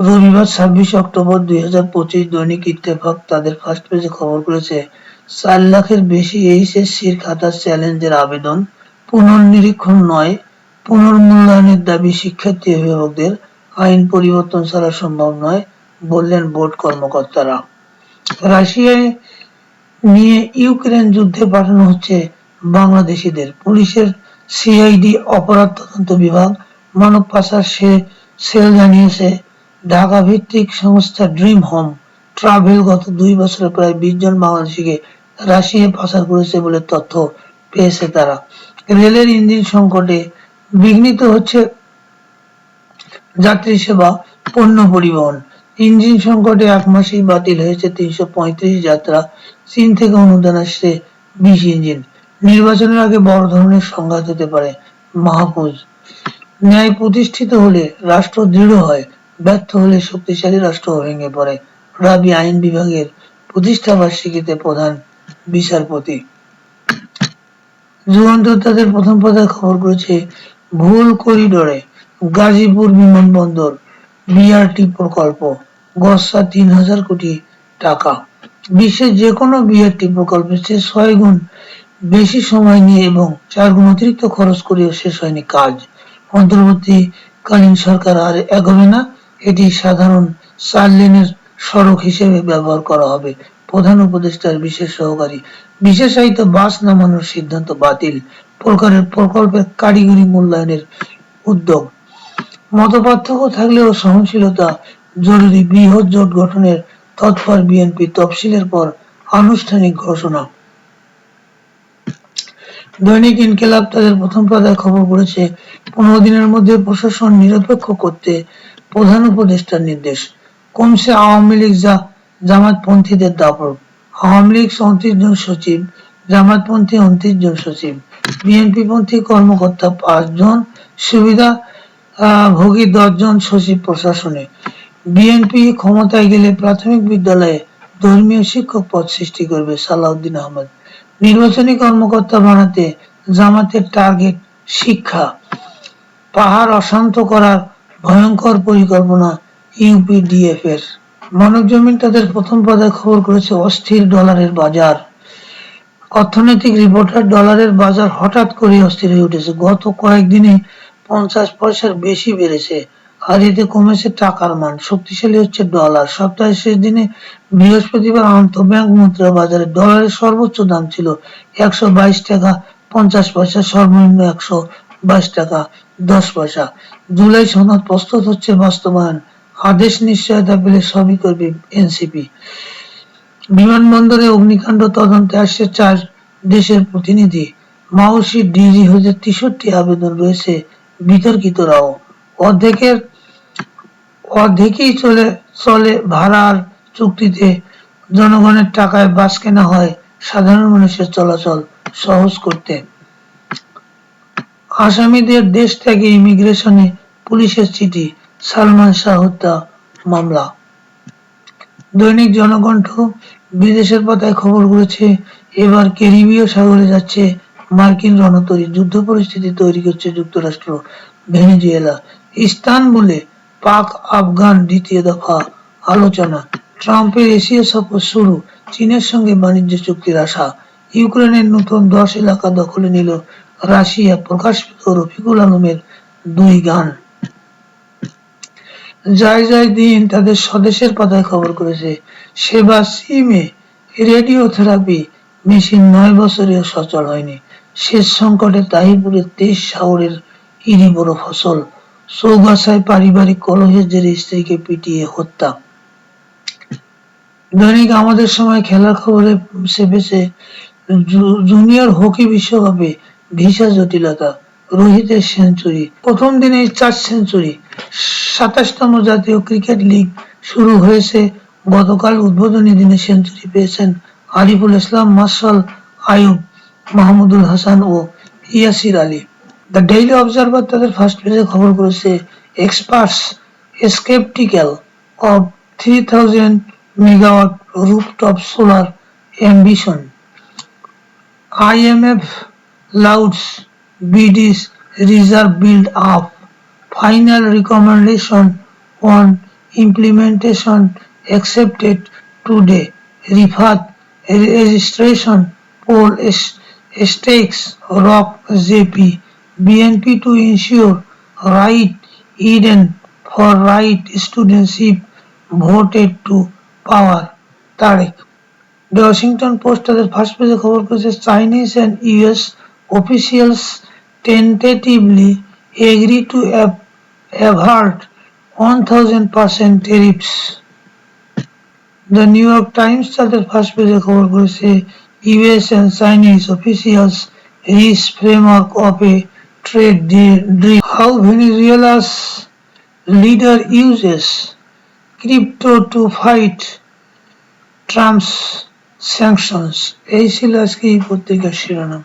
রবিবার ছাব্বিশে অক্টোবর দুই হাজার পঁচিশ দৈনিক ইত্তেফাক তাদের ফার্স্ট পেজে খবর করেছে, চার লাখের বেশি এইচএসসির খাতা চ্যালেঞ্জের আবেদন, পুনর্নিরীক্ষণ নয়, পুনর্মূল্যায়নের দাবি শিক্ষার্থী অভিভাবকদের, আইন পরিবর্তন ছাড়া সম্ভব নয় বললেন বোর্ড কর্মকর্তারা। রাশিয়ায় নিয়ে ইউক্রেন যুদ্ধে পাঠানো হচ্ছে বাংলাদেশিদের। পুলিশের সিআইডি অপরাধ তদন্ত বিভাগ মানব পাচার সে- সেল জানিয়েছে ঢাকা ভিত্তিক সংস্থা ড্রিম হোম ট্রাভেল গত দুই বছরে প্রায় বিশ জন বাংলাদেশিকে রাশিয়ায় পাচার করেছে বলে তথ্য পেয়েছে তারা। রেলের ইঞ্জিন সংকটে বিঘ্নিত হচ্ছে যাত্রী সেবা, পণ্য পরিবহন। ইঞ্জিন সংকটে এক মাসেই বাতিল হয়েছে তিনশো পঁয়ত্রিশ যাত্রা। চীন থেকে অনুদান আসছে বিশ ইঞ্জিন। নির্বাচনের আগে বড় ধরনের সংঘাত হতে পারে মাহফুজ ন্যায় প্রতিষ্ঠিত হলে রাষ্ট্র দৃঢ় হয়। ব্যর্থ হলে শক্তিশালী রাষ্ট্র ভেঙে পড়ে। রাবি আইন বিভাগের প্রতিষ্ঠা বার্ষিকীতে প্রধান বিচারপতি। যুগান্তর তাদের প্রথম পাতায় খবর করেছে, ভুল করিডোরে গাজীপুর বিমানবন্দর বিআরটি প্রকল্প গসা তিন হাজার কোটি টাকা। বিশ্বের যে কোনো বিআরটি প্রকল্পের চেয়ে ছয় গুণ বেশি সময় নিয়ে এবং চার গুণ অতিরিক্ত খরচ করেও শেষ হয়নি কাজ। অন্তর্বর্তীকালীন সরকার আর এগোবে না। এটি সাধারণ চার লেনের সড়ক হিসেবে ব্যবহার করা হবে। প্রধান উপদেষ্টার বিশেষ সহকারী। বিশেষায়িত বাস নামানোর সিদ্ধান্ত বাতিল। প্রকারের প্রকল্পের কারিগরি মূল্যায়নের উদ্যোগ। মতপার্থক্য থাকলেও সহনশীলতা, জরুরি বৃহৎ জোট গঠনের তৎপর বিএনপি তফসিলের পর আনুষ্ঠানিক ঘোষণা। দৈনিক ইনকিলাব তাদের প্রথম পাতায় খবর করেছে পনেরো দিনের মধ্যে প্রশাসন নিরপেক্ষ করতে প্রধান উপদেষ্টার নির্দেশ। কমছে আওয়ামী লীগ যা জামাতপন্থীদের দাপট। আওয়ামী লীগ উনত্রিশ জন সচিব জামাতপন্থী উনত্রিশ জন সচিব। বিএনপি পন্থী কর্মকর্তা পাঁচ জন সুবিধা ভোগী দশজন সচিব প্রশাসনে। বিএনপি ক্ষমতায় গেলে প্রাথমিক বিদ্যালয়ে ধর্মীয় শিক্ষক পদ সৃষ্টি করবে সালাউদ্দিন আহমেদ। নির্বাচনী কর্মকর্তা বানাতে জামাতের টার্গেট শিক্ষা। পাহাড় অশান্ত করার ভয়ঙ্কর পরিকল্পনা ইউপিডিএফ এর। মানব জমিন তাদের প্রথম পদে খবর করেছে অস্থির ডলারের বাজার। অর্থনৈতিক রিপোর্টার ডলারের বাজার হঠাৎ করে অস্থির হয়ে উঠেছে। গত কয়েকদিনে পঞ্চাশ পয়সার বেশি বেড়েছে। আর এতে কমেছে টাকার মান। শক্তিশালী হচ্ছে ডলার। সপ্তাহের শেষ দিনে বৃহস্পতিবার আন্তঃব্যাংক মুদ্রা বাজারে ডলারের সর্বোচ্চ দাম ছিল একশো বাইশ টাকা, পঞ্চাশ পয়সা, সর্বনিম্ন একশো। বাইশ টাকা, দশ পয়সা। জুলাই সনদ প্রস্তুত হচ্ছে বাস্তবায়ন। আদেশ নিশ্চয়তা পেলে সবই করবে এনসিপি। বিমানবন্দরে অগ্নিকাণ্ড তদন্তে আসছে চার দেশের প্রতিনিধি। মাউসি ডিজি হতে তেষট্টি আবেদন রয়েছে বিতর্কিতরাও। অর্ধেকের, অর্ধেকই চলে চলে ভাড়ার চুক্তিতে জনগণের টাকায় বাস কেনা হয় সাধারণ মানুষের চলাচল সহজ করতে। আসামিদের দেশ থেকে ইমিগ্রেশনে পুলিশের চিঠি, সালমান শাহ হত্যা মামলা। দৈনিক জনকণ্ঠ বিদেশের পাতায় খবর করেছে, এবার ক্যারিবীয় সাগরে যাচ্ছে মার্কিন রণতরী। যুদ্ধ পরিস্থিতি তৈরি করছে যুক্তরাষ্ট্র, ভেনেজুয়েলা। ইস্তানবুলে পাক আফগান দ্বিতীয় দফা আলোচনা। ট্রাম্পের এশিয়া সফর শুরু, চীনের সঙ্গে বাণিজ্য চুক্তির আশা। ইউক্রেনের নতুন দশ এলাকা দখলে নিল রাশিয়া প্রকাশ পেল রফিকুল আলমের দুই গান। জয় জয় দিন তাদের স্বদেশের পাতায় খবর করেছে, সেবা সিমে রেডিও থেরাপি মেশিন নয় বছরেও সচল হয়নি। শেষ সংকটে তাহিরপুরের তেইশ শাওরের ইরি বড় ফসল। চৌগাছায় পারিবারিক কলহের জেরে স্ত্রীকে পিটিয়ে হত্যা। দৈনিক আমাদের সময় খেলার খবরে চেপেছে জুনিয়র হকি বিশ্বকাপে ভিসা জটিলতা, রোহিতের সেঞ্চুরি, প্রথম দিনে চার সেঞ্চুরি, সাতাশতম জাতীয় ক্রিকেট লিগ শুরু হয়েছে গতকাল উদ্বোধনী দিনে সেঞ্চুরি পেয়েছেন আরিফুল ইসলাম, মার্শাল আয়ুব, মাহমুদুল হাসান ও Yasir Ali the Daily Observer তাদের ফার্স্ট পেজে খবর করেছে, experts skeptical of 3000 megawatt rooftop solar ambition. IMF louds BD's reserve build up. Final recommendation on implementation accepted today. Rifat registration poll is- stakes rock JP. BNP to ensure right Eden for right studentship voted to power. Tarek. The Washington Post তাদের first পেজে খবর করেছে Chinese and US officials tentatively agree to avert one thousand percent tariffs the New York Times তাদের first পেজে খবর করেছে US and Chinese officials reach framework of a trade deal how Venezuela's leader uses crypto to fight Trump's sanctions এই ছিল আজকে এই পত্রিকার শিরোনাম